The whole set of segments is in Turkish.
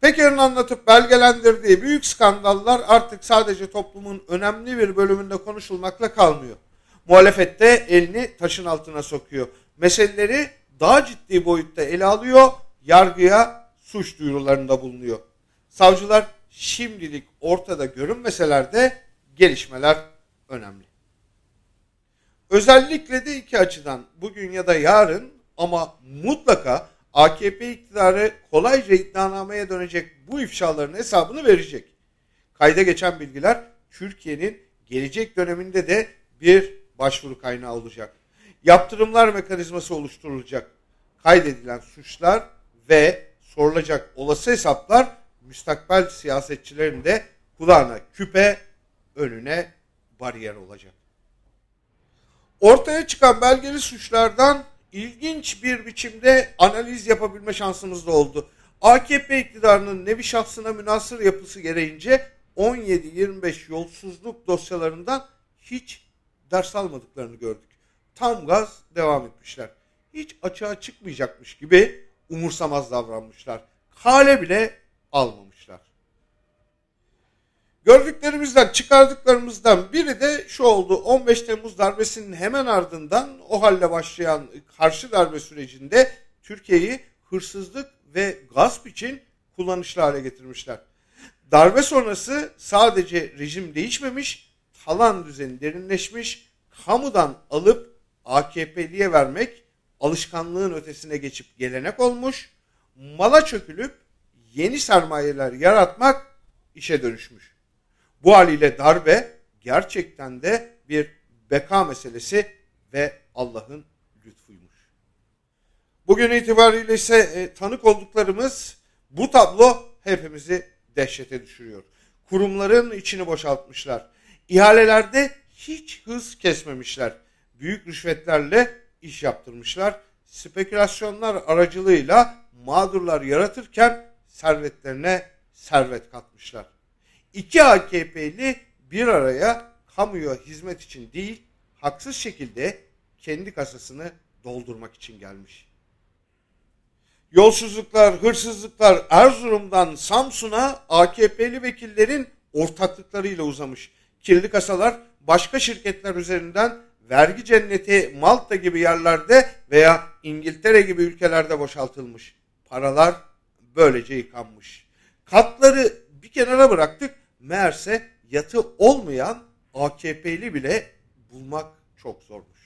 Peker'in anlatıp belgelendirdiği büyük skandallar artık sadece toplumun önemli bir bölümünde konuşulmakla kalmıyor. Muhalefette elini taşın altına sokuyor. Meseleleri daha ciddi boyutta ele alıyor, yargıya suç duyurularında bulunuyor. Savcılar şimdilik ortada görünmeseler de gelişmeler önemli. Özellikle de iki açıdan bugün ya da yarın ama mutlaka AKP iktidarı kolayca iddianameye dönecek bu ifşaların hesabını verecek. Kayda geçen bilgiler Türkiye'nin gelecek döneminde de bir başvuru kaynağı olacak. Yaptırımlar mekanizması oluşturulacak. Kaydedilen suçlar ve sorulacak olası hesaplar müstakbel siyasetçilerin de kulağına küpe, önüne bariyer olacak. Ortaya çıkan belgeli suçlardan ilginç bir biçimde analiz yapabilme şansımız da oldu. AKP iktidarının nevi şahsına münasır yapısı gereğince 17-25 yolsuzluk dosyalarından hiç ders almadıklarını gördük. Tam gaz devam etmişler. Hiç açığa çıkmayacakmış gibi umursamaz davranmışlar. Kale bile almamışlar. Gördüklerimizden, çıkardıklarımızdan biri de şu oldu. 15 Temmuz darbesinin hemen ardından o halle başlayan karşı darbe sürecinde Türkiye'yi hırsızlık ve gasp için kullanışlı hale getirmişler. Darbe sonrası sadece rejim değişmemiş, talan düzeni derinleşmiş, kamudan alıp AKP'liye vermek alışkanlığın ötesine geçip gelenek olmuş, mala çökülüp yeni sermayeler yaratmak işe dönüşmüş. Bu haliyle darbe gerçekten de bir beka meselesi ve Allah'ın lütfuymuş. Bugün itibariyle ise e, tanık olduklarımız bu tablo hepimizi dehşete düşürüyor. Kurumların içini boşaltmışlar. İhalelerde hiç hız kesmemişler. Büyük rüşvetlerle iş yaptırmışlar. Spekülasyonlar aracılığıyla mağdurlar yaratırken servetlerine servet katmışlar. İki AKP'li bir araya kamuya hizmet için değil, haksız şekilde kendi kasasını doldurmak için gelmiş. Yolsuzluklar, hırsızlıklar Erzurum'dan Samsun'a AKP'li vekillerin ortaklıklarıyla uzamış. Kirli kasalar başka şirketler üzerinden vergi cenneti Malta gibi yerlerde veya İngiltere gibi ülkelerde boşaltılmış. Paralar böylece yıkanmış. Katları bir kenara bıraktık. Meğerse yatı olmayan AKP'li bile bulmak çok zormuş.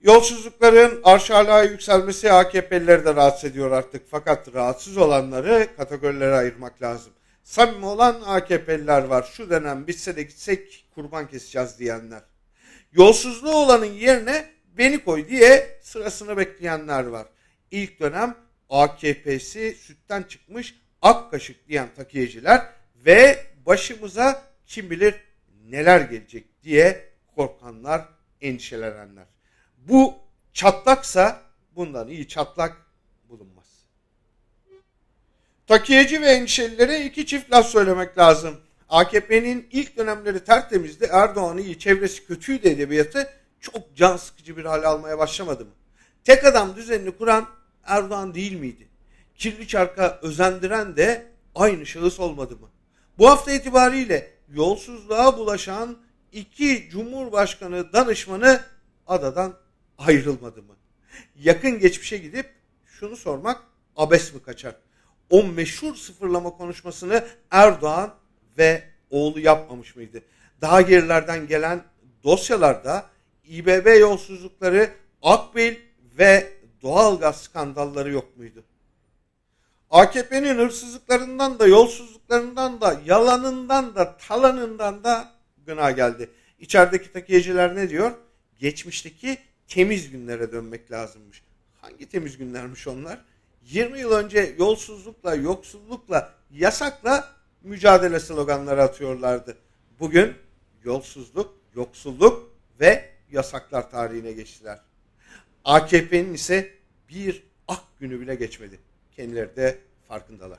Yolsuzlukların arşalığa yükselmesi AKP'lileri de rahatsız ediyor artık. Fakat rahatsız olanları kategorilere ayırmak lazım. Samimi olan AKP'liler var. Şu dönem bitse de gitsek kurban keseceğiz diyenler. Yolsuzluğu olanın yerine beni koy diye sırasını bekleyenler var. İlk dönem AKP'si sütten çıkmış ak kaşık diyen takiyeciler ve başımıza kim bilir neler gelecek diye korkanlar, endişelenenler. Bu çatlaksa bundan iyi çatlak bulunmaz. Takiyeci ve endişelilere iki çift laf söylemek lazım. AKP'nin ilk dönemleri tertemizdi. Erdoğan iyi, çevresi kötüydü edebiyatı. Çok can sıkıcı bir hale almaya başlamadı mı? Tek adam düzenini kuran Erdoğan değil miydi? Kirli çarka özendiren de aynı şahıs olmadı mı? Bu hafta itibariyle yolsuzluğa bulaşan iki Cumhurbaşkanı danışmanı adadan ayrılmadı mı? Yakın geçmişe gidip şunu sormak abes mi kaçar? O meşhur sıfırlama konuşmasını Erdoğan ve oğlu yapmamış mıydı? Daha gerilerden gelen dosyalarda İBB yolsuzlukları, Akbil ve doğalgaz skandalları yok muydu? AKP'nin hırsızlıklarından da, yolsuzluklarından da, yalanından da, talanından da gına geldi. İçerideki takiyeciler ne diyor? Geçmişteki temiz günlere dönmek lazımmış. Hangi temiz günlermiş onlar? 20 yıl önce yolsuzlukla, yoksullukla, yasakla mücadele sloganları atıyorlardı. Bugün yolsuzluk, yoksulluk ve yasaklar tarihine geçtiler. AKP'nin ise bir ak günü bile geçmedi. Kendileri de farkındalar.